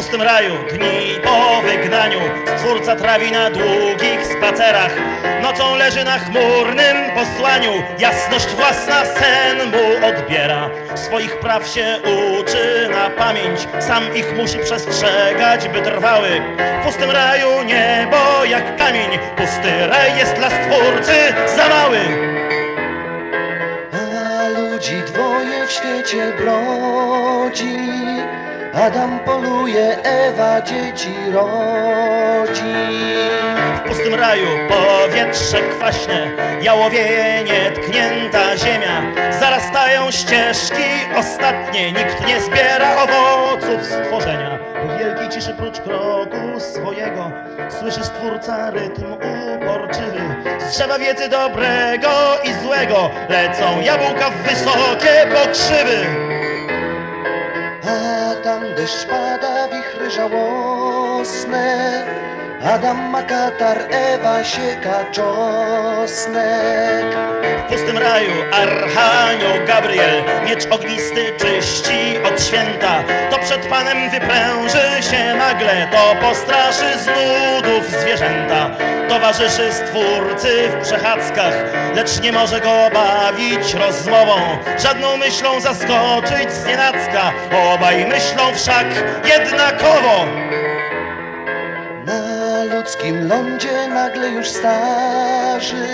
pustym raju, dni po wygnaniu, stwórca trawi na długich spacerach. Nocą leży na chmurnym posłaniu, jasność własna sen mu odbiera. Swoich praw się uczy na pamięć, sam ich musi przestrzegać, by trwały. W pustym raju niebo jak kamień, pusty raj jest dla stwórcy za mały. A ludzi dwoje w świecie brodzi Adam poluje, Ewa dzieci rodzi W pustym raju powietrze kwaśne, jałowieje nietknięta ziemia. Zarastają ścieżki ostatnie, nikt nie zbiera owoców stworzenia. W wielkiej ciszy prócz kroku swojego słyszy stwórca rytm uporczywy. Z drzewa wiedzy dobrego i złego lecą jabłka w wysokie pokrzywy. Deszcz pada, wichry żałosne Adam ma katar, Ewa sieka czosnek. W pustym raju Archanioł Gabriel Miecz ognisty czyści od święta. To przed Panem wypręży się nagle To postraszy z nudów zwierzęta Towarzyszy Stwórcy w przechadzkach Lecz nie może go bawić rozmową. Żadną myślą zaskoczyć znienacka Obaj myślą wszak jednakowo. Na ludzkim lądzie nagle już starzy.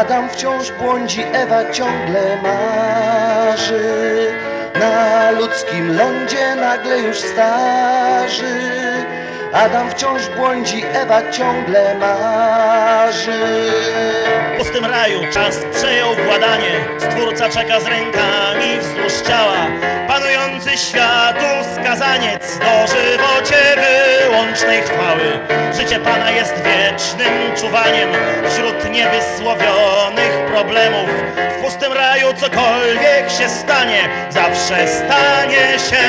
Adam wciąż błądzi, Ewa ciągle marzy. Na ludzkim lądzie nagle już starzy Adam wciąż błądzi, Ewa ciągle marzy. W pustym raju czas przejął władanie. Stwórca czeka z rękami wzdłuż ciała. Panujący światu skazaniec Dożywocie wyłącznej chwały. Życie Pana jest wiecznym czuwaniem Wśród niewysłowionych problemów. W pustym raju cokolwiek się stanie Zawsze stanie się